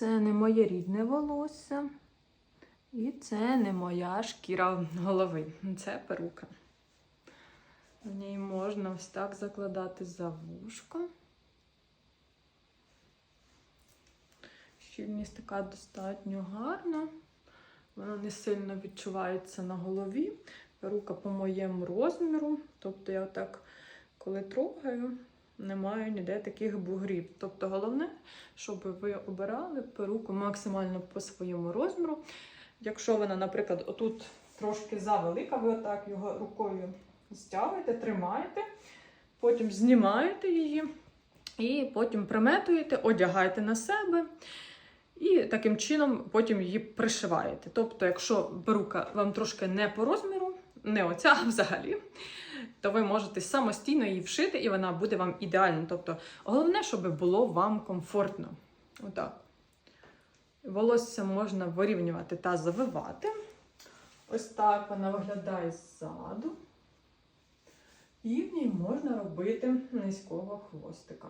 Це не моє рідне волосся. І це не моя шкіра голови. Це перука. В ній можна ось так закладати за вушко. Щільність така достатньо гарна. Вона не сильно відчувається на голові. Перука по моєму розміру. Тобто я так, коли трогаю, не маю ніде таких бугрів. Тобто головне, щоб ви обирали перуку максимально по своєму розміру. Якщо вона, наприклад, отут трошки завелика, ви отак його рукою стягуєте, тримаєте, потім знімаєте її і потім приметуєте, одягаєте на себе. І таким чином потім її пришиваєте. Тобто, якщо перука вам трошки не по розміру, не оця взагалі, то ви можете самостійно її вшити, і вона буде вам ідеальна. Тобто, головне, щоб було вам комфортно. Отак. Волосся можна вирівнювати та завивати. Ось так вона виглядає ззаду. І в ній можна робити низького хвостика.